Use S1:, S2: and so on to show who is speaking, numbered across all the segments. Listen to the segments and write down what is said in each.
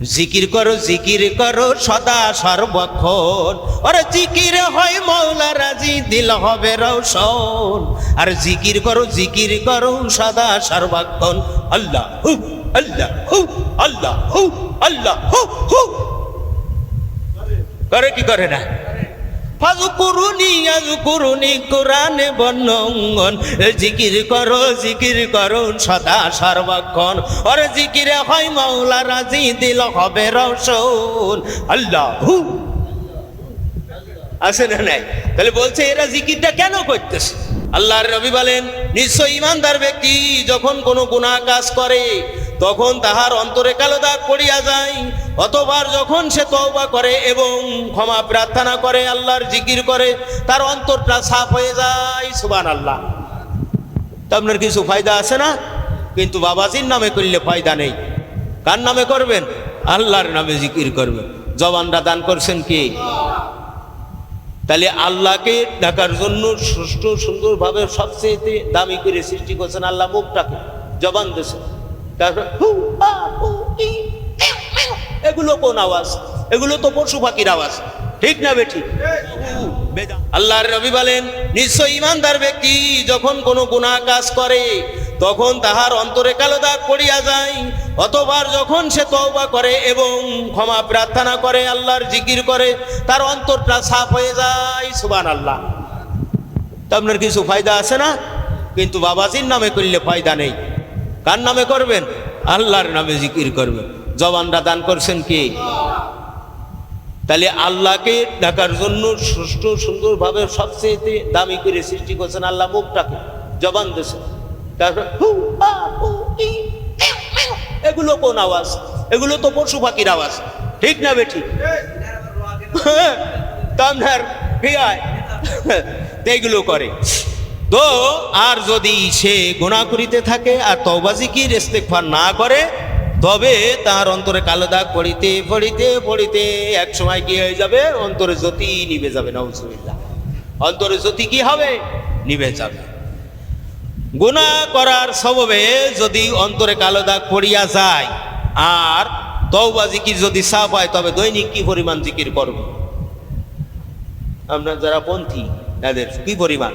S1: জিকির করো জিকির করো, সদা সর্বক্ষণ। আরে জিকির হয় মৌলা রাজি, দিল হবে রৌশন আর জিকির করো জিকির করো, সদা সর্বক্ষণ। আল্লাহ হু আল্লাহ হু আল্লাহ হু আল্লাহ হু হু। করে কি করে না? ফাজুকুরুনি, আজকুরুনি কোরআনে বর্ণঙ্গন। জিকির করো জিকির করো, সদা সর্বক্ষণ। ওরে জিকিরে হয় মাওলা, রাজি দিল হবে রসুন আল্লাহ। আছে না নাই? তাহলে বলছে, এরা জিকিরটা কেন করতেছে? আল্লাহর রবি বলেন, নিশ্চয় ইমানদার ব্যক্তি যখন কোনো গুণা কাজ করে তখন তাহার অন্তরে কালো দাগ পড়িয়া যায়। অতবার যখন সে তওবা করে এবং ক্ষমা প্রার্থনা করে, আল্লাহর জিকির করে, তার অন্তরটা সাফ হয়ে যায়। সুবান আল্লাহ তা আপনার কিছু ফায়দা আছে না? কিন্তু বাবাজির নামে করলে ফায়দা নেই। কার নামে করবেন? আল্লাহর নামে জিকির করবেন। জবানরা দান করছেন কি? তাহলে আল্লাহকে ডাকার জন্য সুষ্ঠু, সুন্দরভাবে সবচেয়ে দামি করে সৃষ্টি করছেন আল্লাহ মুখটাকে। জবান দিয়েছেন। তারপর এগুলো কোন আওয়াজ? এগুলো তো পশু পাখির আওয়াজ। ঠিক না বেঠিক আল্লাহর রবি বলেন নিশ্চয় ইমানদার ব্যক্তি যখন কোনো গুনাহ কাজ করে, তখন তাহার অন্তরে কালো দাগ পড়িয়া যায়। অতবার যখন সে তওবা করে এবং ক্ষমা প্রার্থনা করে, আল্লাহর জিকির করে, তার অন্তরটা সাফ হয়ে যায়। সুবান আল্লাহ তা আপনার কিছু ফায়দা আছে না? কিন্তু বাবাজির নামে করলে ফায়দা নেই। কার নামে করবেন? আল্লাহর নামে জিকির করবেন। জবানরা দান করছেন কি? তাহলে আল্লাহকে ডাকার জন্য সুষ্ঠু, সুন্দরভাবে সবচেয়ে দামি করে সৃষ্টি করছেন আল্লাহ মুখটাকে। জবান দিয়েছেন। তারপর। এগুলো কোন আওয়াজ? এগুলো তো পশু পাখির আওয়াজ। ঠিক না বেঠিক তামনার ক্রিয়ায় এইগুলো করে। তো, আর যদি সে গুণা করিতে থাকে আর তবাজি কি রেস্তেকফার না করে, তবে তার অন্তরে কালো দাগ পড়িতে পড়িতে পড়িতে এক সময় কি হয়ে যাবে? অন্তরে জ্যোতি নিবে যাবে নজরুল্লাহ অন্তরে জ্যোতি কি হবে? নিবে যাবে। গুণা করার সববে যদি অন্তরে কালো দাগ পড়িয়া যায়, আর তওবা, জিকির যদি সাফ হয়, তবে দৈনিক কি পরিমাণ জিকির করবে? আপনার যারা পন্থী, তাদের কি পরিমাণ?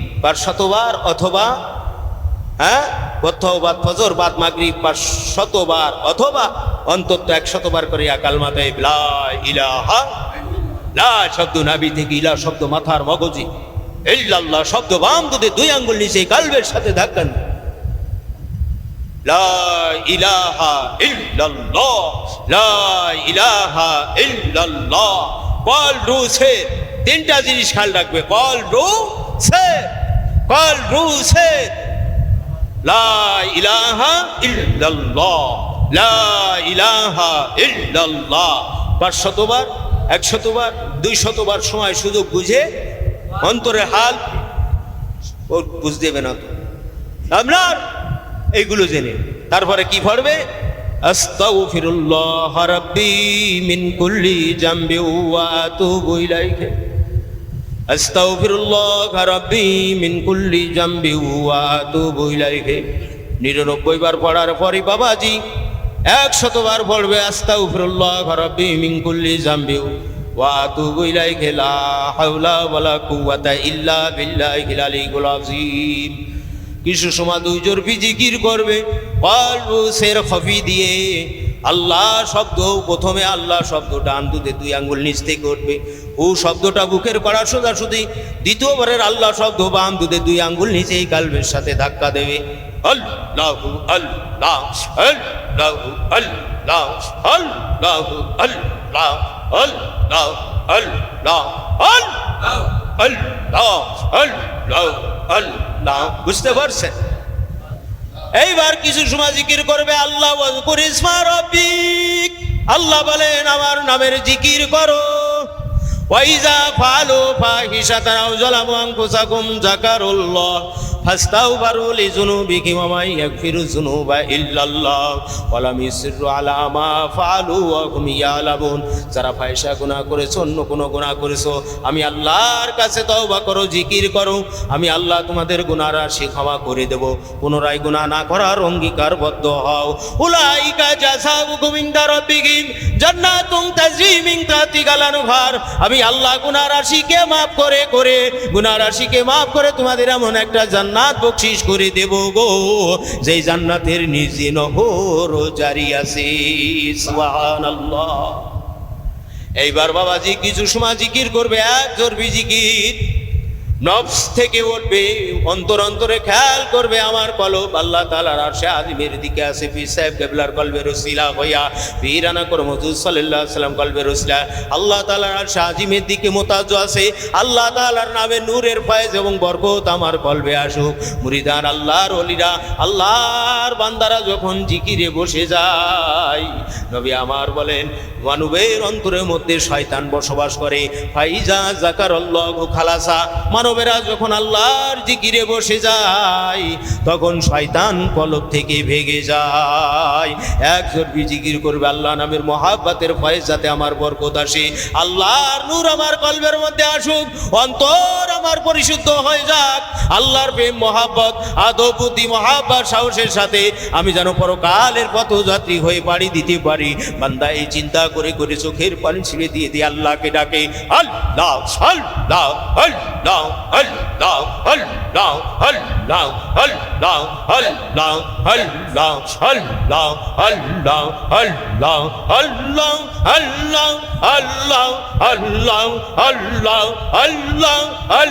S1: বার শতবার অথবা হ্যাঁ? বাদ ফজর বাদ মাগরিব, বার শতবার অথবা অন্তত এক শতবার করে আকাল মাথায় লা ইলাহা লা শব্দ ইলা শব্দ মাথার মগজি শব্দ বাম দুধে দুই আঙ্গুল নিচে কালবের সাথে ধাক্কান লা ইলাহা লা ইলাহা সে, তিনটা জিনিস খেয়াল রাখবে কল রু সে। কল রু সে লা ইলাহা ইল্লাল্লাহ। লা ইলাহা ইল্লাল্লাহ। পাঁচ শতবার এক শতবার দুই শতবার সময় সুযোগ বুঝে অন্তরের হাল ও বুঝতে দেবে না তো আপনার এইগুলো জেনে। তারপরে কি পড়বে? আস্তাগফিরুল্লাহ রাব্বি মিন কুল্লি জামবি ওয়া আতুবু ইলাইহি। আস্তাগফিরুল্লাহ ওয়া বার পড়ার পরে বাবাজি একশতবার পড়বে, আস্তাগফিরুল্লাহ রাব্বি মিন ইল্লা কিছু সময় দুই জোর জিকির করবে কলবু সের খফি দিয়ে আল্লাহ শব্দ প্রথমে আল্লাহ শব্দ ডান দুধে দুই আঙ্গুল নিচ থেকে উঠবে ও শব্দটা বুকের করা সোজা শুধু দ্বিতীয়বারের আল্লাহ শব্দ বাম দুধে দুই আঙ্গুল নিচেই কালবের সাথে ধাক্কা দেবে বুঝতে পারছেন এইবার কিছু সময় জিকির করবে আল্লাহ আল্লাহ বলেন আমার নামের জিকির করো। ওয়াইজা ফালু ফাহিশাতান আও যালামু আনফুসাকুম যাকারুল্লাহ ফাস্তাগফিরু লিযুনুবিহিম ওয়া মান ইয়াগফিরু যুনুবা ইল্লাল্লাহ, ওয়া লাম ইসরু আলা মা ফালু ওয়া হুম যারা ফাহিশা গুনাহ করেছ, অন্য কোনো গুনাহ করেছ, আমি আল্লাহর কাছে তওবা করো, জিকির করো, আমি আল্লাহ তোমাদের গুনাহ রাশি ক্ষমা করে দেব। পুনরায় গুনাহ না করার অঙ্গীকারবদ্ধ হও। উলাইকা জাযাউকুম ইনদা রাব্বিহিম, জান্নাতুন তাজরি মিন তাহতিহাল আনহার আমি আল্লাহ গুনারাশিকে মাফ করে করে গুনারাশিকে মাফ করে তোমাদের এমন একটা জান্নাত বকশিস করে দেব গো। যেই জান্নাতের নিজে নহর জারি আছে। এইবার বাবাজি কিছু সময় জিকির করবে, এক জোরবি জিকির। নফস থেকে উঠবে, অন্তর অন্তরে খেয়াল করবে আমার কলব। আল্লাহ তালার আরশে আজিমের দিকে আছে পীর সাহেব কেবলার কলবের রসিলা হইয়া পীরানা কর মজুদ সাল্লাহ সাল্লাম কলবের রসিলা আল্লাহ তালার আরশে আজিমের দিকে মোতাজ আছে আল্লাহ তালার নামে নূরের ফয়েজ এবং বরকত আমার কলবে আসুক। মুরিদান আল্লাহর অলিরা আল্লাহর বান্দারা যখন জিকিরে বসে যায়, নবী আমার বলেন, মানবের অন্তরের মধ্যে শয়তান বসবাস করে। ফাইজা জাকার খালাসা মানবেরা যখন আল্লাহর জিকিরে বসে যায়, তখন শয়তান কলব থেকে ভেগে যায়। একজন জিকির করবে? আল্লাহ নামের মহাব্বাতের ফয়েজ যাতে আমার বরকত আসে। আল্লাহর নূর আমার কলবের মধ্যে আসুক। অন্তর আমার পরিশুদ্ধ হয়ে যাক আল্লাহর প্রেম মহাব্বত আদবুদ্ধি মহাব্বত সাহসের সাথে আমি যেন পরকালের পথযাত্রী হয়ে বাড়ি দিতে পারি বান্দা এই চিন্তা করে করে চোখের পানি ছিঁড়ে দিয়ে দিয়ে আল্লাহকে ডাকে আল্লাহ আল্লাহ আল্লাহ আল্লাহ আল্লাহ আল্লাহ আল্লাহ আল্লাহ আল্লাহ আল্লাহ আল্লাহ আল্লাহ আল্লাহ আল্লাহ আল্লাহ আল্লাহ আল্লাহ আল্লাহ আল্লাহ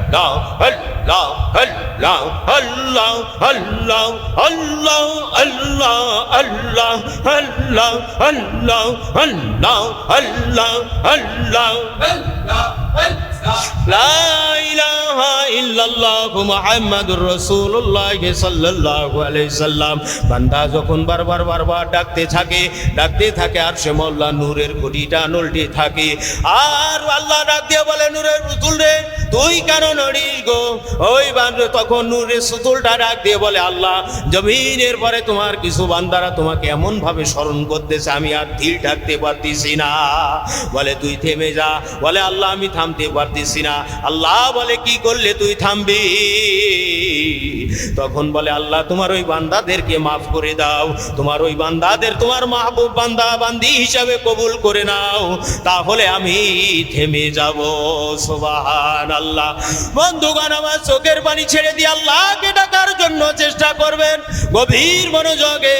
S1: আল্লাহ আল্লাহ আল্লাহ আল্লাহ লা ইলাহা ইল্লাল্লাহু মুহাম্মাদুর রাসূলুল্লাহ সাল্লাল্লাহু আলাইহি সাল্লাম বান্দা যখন বারবার বারবার ডাকতে থাকে ডাকতে থাকে আর সে মোল্লা নূরের ঘটিটা নলটি থাকে আর আল্লাহ ডাক দিয়ে বলে নূরের পুতুল রে তুই কেন জমিনের পরে তোমার কিছু বান্দারা তোমাকে এমন ভাবে স্মরণ করতেছে, আমি আর ধীর ডাকতে পারতেছি বলে, তুই থেমে যা। বলে, আল্লাহ, আমি থামতে পারতেছি আল্লাহ বলে, কি করলে তুই থামবি? তখন বলে আল্লাহ, তোমার ওই বান্দাদেরকে মাফ করে দাও, তোমার ওই বান্দাদের, তোমার মাহবুব বান্দা বান্দি হিসাবে কবুল করে নাও, তাহলে আমি থেমে যাব। সোবাহান আল্লাহ বন্ধুগণ, আমার চোখের পানি ছেড়ে দিয়ে আল্লাহকে ডাকার জন্য চেষ্টা করবেন। গভীর মনোযোগে,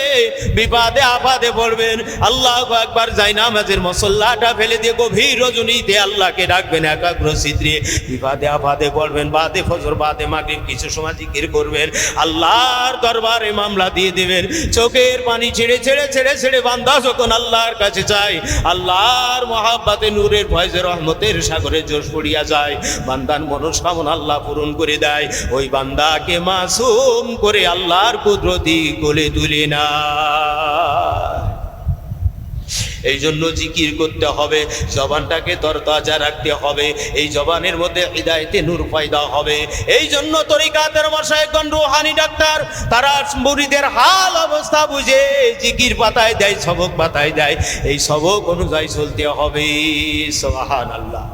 S1: বিপাদে আপাদে পড়বেন। আল্লাহ একবার যাই নামাজের মসল্লাটা ফেলে দিয়ে গভীর রজনীতে আল্লাহকে ডাকবেন, একাগ্র চিত্রে বিপাদে আপাদে পড়বেন, বাদে ফজর, বাদে মাগরিব, কিছু সময় জিকির করবেন। আল্লাহর দরবারে মামলা দিয়ে দিবেন। চোখের পানি ছেড়ে ছেড়ে ছেড়ে ছেড়ে বান্দা যখন আল্লাহর কাছে যায়, আল্লাহর মহাব্বাতে নূরের ভয়েজে রহমতের সাগরে জোর পড়িয়া যায়। বান্দার মনস্কামনা আল্লাহ পূরণ করে দেয়। ওই বান্দাকে মাসুম করে আল্লাহর কুদরতি কোলে তুলে না এই জন্য জিকির করতে হবে, জবানটাকে তরতাজা রাখতে হবে, এই জবানের মধ্যে হৃদায়তে নূর ফায়দা হবে। এই জন্য তরিকাতের মশাইগণ রুহানি ডাক্তার, তারা মুড়িদের হাল অবস্থা বুঝে জিকির পাতায় দেয়, সবক পাতায় দেয়। এই সবক অনুযায়ী চলতে হবে। সোহান আল্লাহ